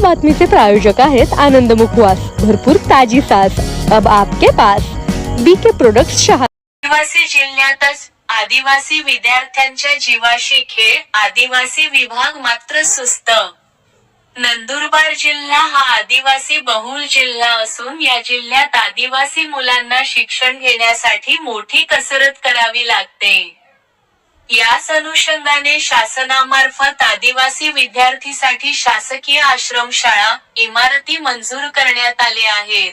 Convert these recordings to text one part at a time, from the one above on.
बातमीचे प्रायोजक आहेत आनंद मुखवास. भरपूर ताजी सास. अब आपके पास. बीके प्रोडक्ट शहा आदिवासी जिल्ह्यातच आदिवासी विद्यार्थ्यांच्या जीवाशी खेळ आदिवासी विभाग मात्र सुस्त. नंदुरबार जिल्हा हा आदिवासी बहुल जिल्हा असून या जिल्ह्यात आदिवासी मुलांना शिक्षण घेण्यासाठी मोठी कसरत करावी लागते. याच अनुषंगाने शासनामार्फत आदिवासी विद्यार्थीसाठी शासकीय आश्रमशाळा इमारती मंजूर करण्यात आले आहेत.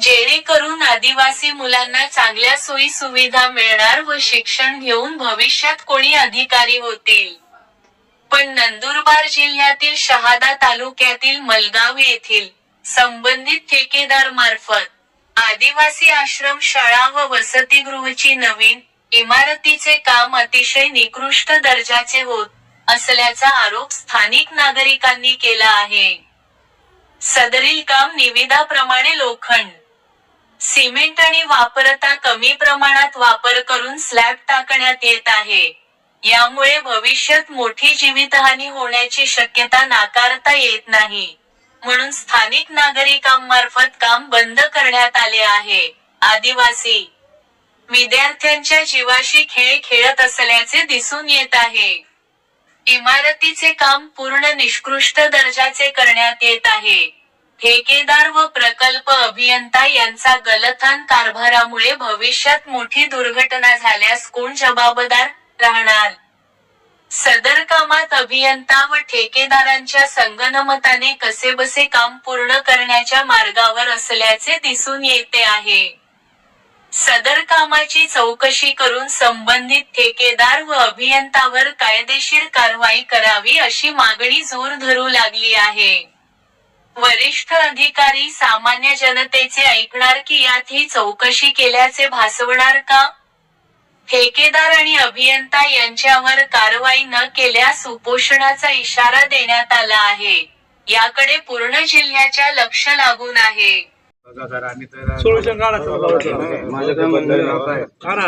जेणेकरून आदिवासी मुलांना चांगल्या सोयी सुविधा मिळणार व शिक्षण घेऊन भविष्यात कोणी अधिकारी होतील. पण नंदुरबार जिल्ह्यातील शहादा तालुक्यातील मलगाव येथील संबंधित ठेकेदार मार्फत आदिवासी आश्रम शाळा व वसतिगृहची नवीन इमारतीचे काम अतिशय निकृष्ट दर्जाचे होत असल्याचा आरोप स्थानिक नागरिकांनी केला आहे. सदरील काम निविदाप्रमाणे लोखंड. सिमेंट आणि वापरता कमी प्रमाणात वापर करून स्लॅब टाकण्यात येत आहे. यामुळे भविष्यात मोठी जीवितहानी होण्याची शक्यता नाकारता येत नाही. म्हणून स्थानिक नागरिकांमार्फत काम बंद करण्यात आले आहे. आदिवासी विद्यार्थ्यांच्या जीवाशी खेळ खेळत असल्याचे दिसून येत आहे. इमारतीचे काम पूर्ण निष्कृष्ट दर्जाचे करण्यात येत आहे. ठेकेदार व प्रकल्प अभियंता यांचा गलथान कारभारामुळे भविष्यात मोठी दुर्घटना झाल्यास कोण जबाबदार राहणार? सदर कामात अभियंता व ठेकेदारांच्या संगनमताने कसेबसे काम पूर्ण करण्याच्या मार्गावर असल्याचे दिसून येते आहे. सदर कामाची चौकशी करून संबंधित ठेकेदार व अभियंतावर कायदेशीर कारवाई करावी अशी मागणी जोर धरू लागली आहे. वरिष्ठ अधिकारी सामान्य जनतेचे ऐकणार की यात ही चौकशी केल्याचे भासवणार का? ठेकेदार आणि अभियंता यांच्यावर कारवाई न केल्यास उपोषणाचा इशारा देण्यात आला आहे. याकडे पूर्ण जिल्ह्याच्या लक्ष लागून आहे. सोल्युशन काढा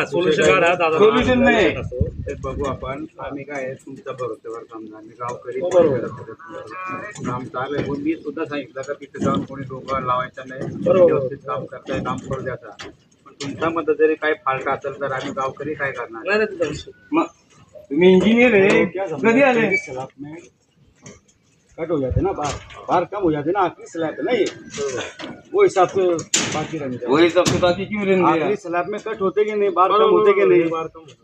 सोल्युशन काढा. दादा सोल्युशन नाही. ते बघू आपण. आम्ही काय आहे, तुमच्या भरोश्यावर समजा आम्ही गावकरी काम चालू आहे मी सुद्धा सांगितलं का तिथे जाऊन कोणी डोकं लावायचं नाही. व्यवस्थित काम करताय काम करू द्याचा पण तुमच्यामध्ये जरी काही फाल्ट असेल तर आम्ही गावकरी काय करणार? नाही, नाही, नाही. मग तुम्ही इंजिनियर आहे. कधी आले? कट हो जाते ना? बार बार कम हो जाते ना. आखिरी स्लैब है. ना ये वो हिसाब से बाकी रहने दें। वही सब बाकी क्यों रहने आखिरी दिया स्लैब में कट होते कि नहीं? बार कम होते कि नहीं?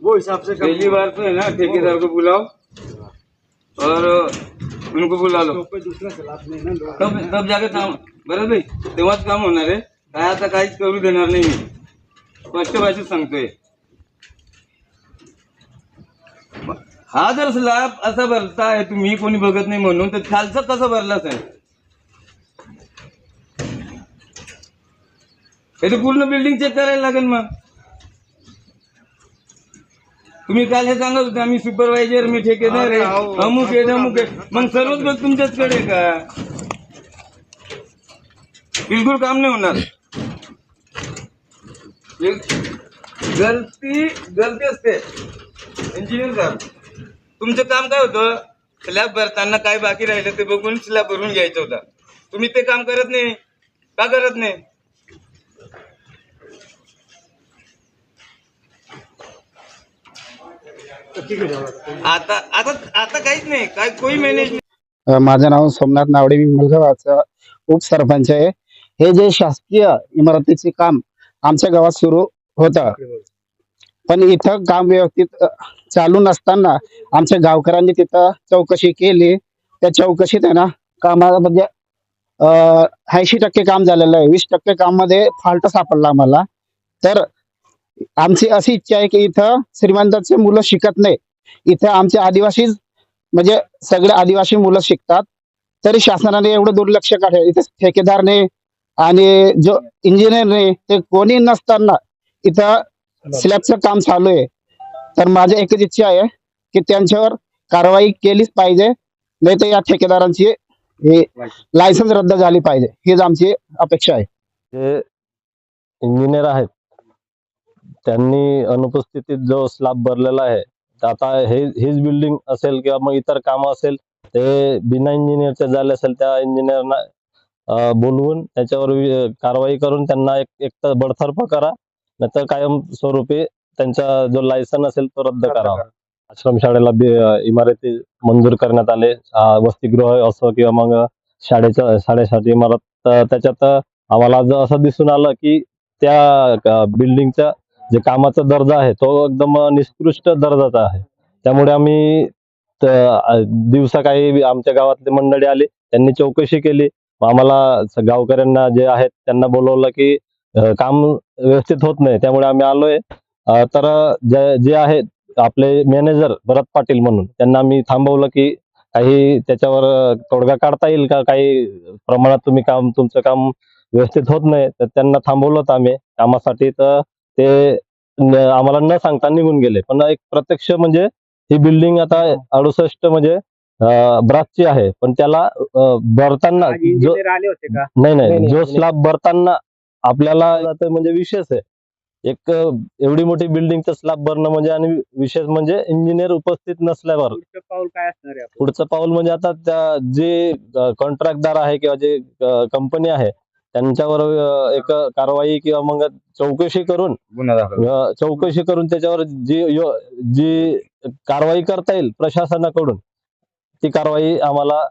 वो हिसाब से पहली बार तो है ना ठेकेदार को बुलाओ और उनको बुला लो। तो दूसरा स्लैब में ना तब तब जाके काम बरं भाई तेव्हाच काम होणार आहे काय आता काहीच करू देणार नाही मी स्पष्ट भाषेत सांगतोय हा। जर स्लॅब असा भरताय तुम्ही कोणी बघत नाही म्हणून तर खालचं कसं भरलाच आहे हे तर पूर्ण बिल्डिंग चेक करायला लागेल मग. तुम्ही काल हे सांगत होते आम्ही सुपरवायझर मी ठेकेदार आहे. अमुक आहे अमुक आहे मग सर्वच बघ तुमच्याचकडे का? बिलकुल काम नाही होणार. एक गलती गलती असते. इंजिनियर साहेब तुमचं काम काय होतं? स्लॅब भरताना काय बाकी राहिलं ते बघून स्लॅब भरून घ्यायचं होता. तुम्ही ते काम करत नाही. का करत नाही? आता आता आता काहीच नाही. काय माझं नाव सोमनाथ नावडे मी मुलगावाचा उपसरपंच आहे. हे जे शासकीय इमारतीचे काम आमच्या गावात सुरू होतं. पण इथं काम व्यवस्थित चालू नसताना आमच्या गावकऱ्यांनी तिथं चौकशी केली. त्या चौकशीत आहे ना कामाला म्हणजे ऐंशी टक्के काम झालेलं आहे. वीस टक्के काममध्ये फाल्ट सापडला आम्हाला. तर आमची अशी इच्छा आहे की इथं श्रीमंताचे मुलं शिकत नाही. इथं आमचे आदिवासी म्हणजे सगळे आदिवासी मुलं शिकतात. तरी शासनाने एवढं दुर्लक्ष काढले इथे ठेकेदारने आणि जो इंजिनियरने ते कोणी नसताना इथं स्लॅबचं काम चालू आहे. तर माझी एकच इच्छा आहे की त्यांच्यावर कारवाई केलीच पाहिजे. नाही तर या ठेकेदारांची हे लायसन्स रद्द झाली पाहिजे. हीच आमची अपेक्षा आहे. जे इंजिनियर आहेत त्यांनी अनुपस्थितीत जो स्लॅब भरलेला आहे आता हे हीच बिल्डिंग असेल किंवा मग इतर कामं असेल ते बिना इंजिनियरचे झाले असेल त्या इंजिनियरना बोलवून त्याच्यावर कारवाई करून त्यांना एक एक तर बडतर्फ करा नाहीतर कायम स्वरूपी त्यांचा जो लायसन असेल तो रद्द करावा. आश्रमशाळेला इमारती मंजूर करण्यात आले वसतिगृह असो किंवा मग शाळेच्या शाळेसाठी इमारत त्याच्यात आम्हाला असं दिसून आलं की त्या बिल्डिंगचा जे कामाचा दर्जा आहे तो एकदम निकृष्ट दर्जाचा आहे. त्यामुळे आम्ही दिवसा काही आमच्या गावातले मंडळी आले त्यांनी चौकशी केली. आम्हाला गावकऱ्यांना जे आहेत त्यांना बोलवलं की काम व्यवस्थित होत नाही त्यामुळे आम्ही आलोय. तर जे जे आहेत आपले मॅनेजर भरत पाटील म्हणून त्यांना आम्ही थांबवलं की काही त्याच्यावर तोडगा काढता येईल का? काही प्रमाणात तुम्ही काम तुमचं काम व्यवस्थित होत नाही तर त्यांना थांबवलं होतं आम्ही. कामासाठी तर ते आम्हाला न सांगता निघून गेले. पण एक प्रत्यक्ष म्हणजे ही बिल्डिंग आता अडुसष्ट म्हणजे ब्रासची आहे. पण त्याला भरताना जो नाही नाही. जो स्लॅब भरताना आपल्याला म्हणजे विशेष आहे. एक एवढी मोठी बिल्डिंगचं स्लॅब भरणं म्हणजे आणि विशेष म्हणजे इंजिनियर उपस्थित नसल्यावर. पुढचं पाऊल काय असणार आहे पुढचं पाऊल म्हणजे आता त्या जे कॉन्ट्रॅक्टदार आहे किंवा जे कंपनी आहे त्यांच्यावर अं, एक कारवाई किंवा मग चौकशी करून गुन्हा दाखल. अं, चौकशी करून त्याच्यावर जी यो- जी कारवाई करता येईल प्रशासनाकडून ती कारवाई आम्हाला